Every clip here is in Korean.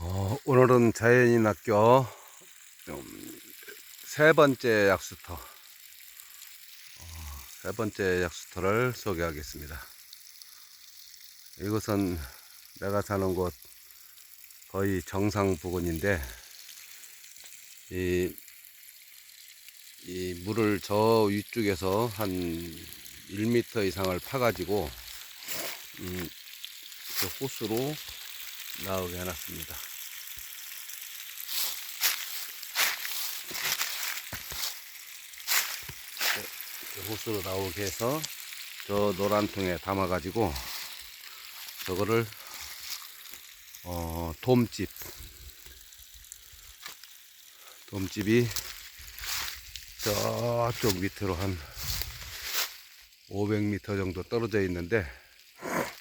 어, 오늘은 자연인 학교 음, 세 번째 약수터 어, 세 번째 약수터를 소개하겠습니다. 이곳은 내가 사는 곳 거의 정상 부근인데 이, 이 물을 저 위쪽에서 한 1m 이상을 파가지고 음, 그 호수로 나오게 해놨습니다. 이렇게 호수로 나오게 해서 저 노란 통에 담아가지고 저거를 어, 돔집 돔집이 저쪽 밑으로 한 500m 정도 떨어져 있는데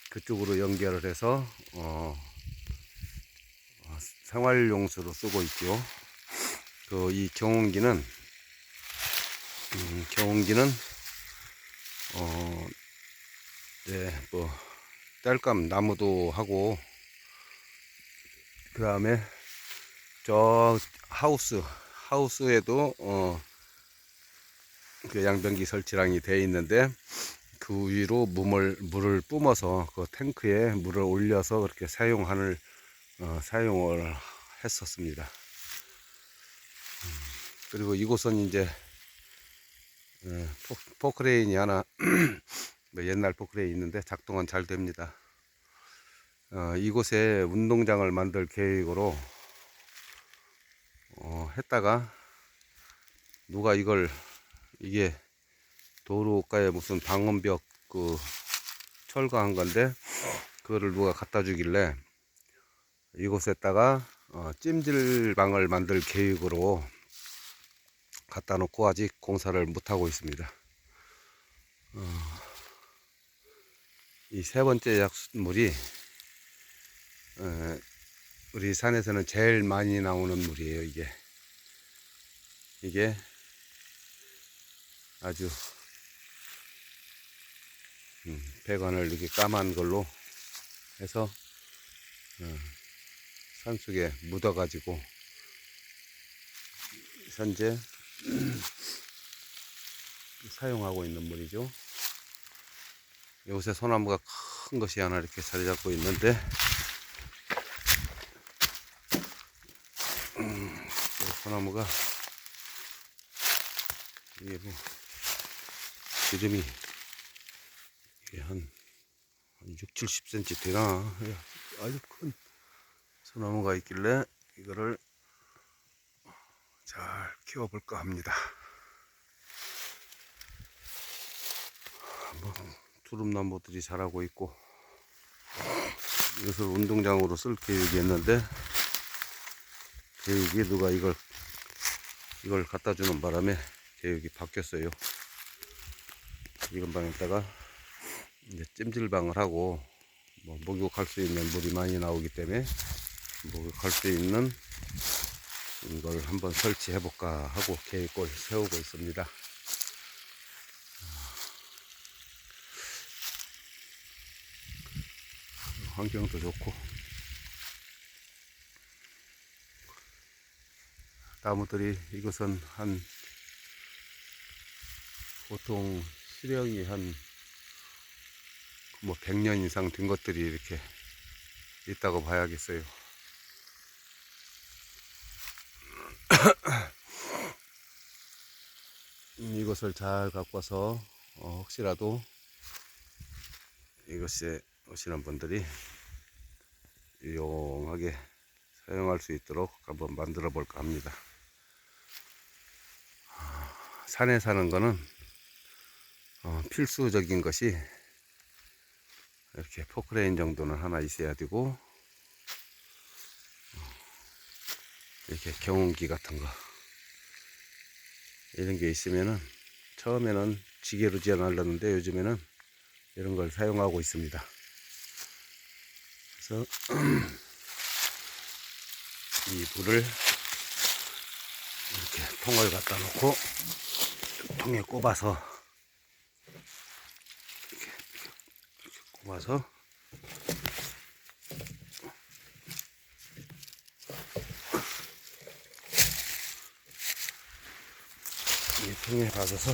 그쪽으로 연결을 해서 어, 어, 생활용수로 쓰고 있죠. 그 이 경운기는 음, 경운기는 어, 네, 뭐 땔감 나무도 하고 그 다음에 저 하우스 하우스에도 어, 그 양변기 설치랑이 되어 있는데 그 위로 물을 물을 뿜어서 그 탱크에 물을 올려서 그렇게 사용하는 어, 사용을 했었습니다. 음, 그리고 이곳은 이제 예, 포, 포크레인이 하나 뭐 옛날 포크레인 있는데 작동은 잘 됩니다. 어, 이곳에 운동장을 만들 계획으로 어, 했다가 누가 이걸 이게 도로가에 무슨 방음벽 그 철거한 건데 그거를 누가 갖다 주길래 이곳에다가 어, 찜질방을 만들 계획으로 갖다 놓고 아직 공사를 못 하고 있습니다. 어, 이세 번째 약물이 어, 우리 산에서는 제일 많이 나오는 물이에요. 이게 이게 아주 음, 배관을 이렇게 까만 걸로 해서 어, 산속에 묻어가지고 현재 사용하고 있는 물이죠. 요새 소나무가 큰 것이 하나 이렇게 자리 잡고 있는데 음, 이 소나무가 이게 뭐 지름이 이게 한, 한 6, 70cm 되나 예, 아주 큰 소나무가 있길래 이거를 잘 키워볼까 합니다. 뭐 두릅나무들이 자라고 있고 이것을 운동장으로 쓸 계획이었는데 계획이 누가 이걸 이걸 갖다 주는 바람에 계획이 바뀌었어요. 이건 방에다가 이제 찜질방을 하고 뭐 목욕할 수 있는 물이 많이 나오기 때문에 목욕할 수 있는 이걸 한번 설치해 볼까 하고 계획을 세우고 있습니다. 환경도 좋고 나무들이 이것은 한 보통 수령이 한 뭐 100년 이상 된 것들이 이렇게 있다고 봐야겠어요. 음, 이것을 잘 갖고 와서 어, 혹시라도 이것에 오시는 분들이 유용하게 사용할 수 있도록 한번 만들어 볼까 합니다. 아, 산에 사는 거는 어, 필수적인 것이 이렇게 포크레인 정도는 하나 있어야 되고 어, 이렇게 경운기 같은 거 이런 게 있으면은 처음에는 지게로 지어놨는데 요즘에는 이런 걸 사용하고 있습니다. 그래서 이 물을 이렇게 통을 갖다 놓고 통에 꼽아서 이렇게, 이렇게 꼽아서 통에 받아서.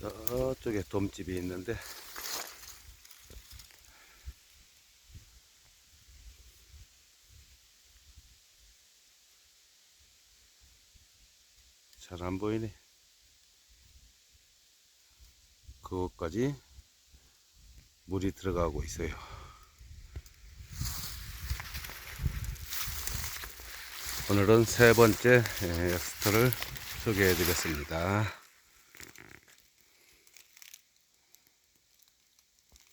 저쪽에 돔집이 있는데 잘 안 보이네. 그것까지 물이 들어가고 있어요. 오늘은 세 번째 에, 스토를 소개해 드렸습니다.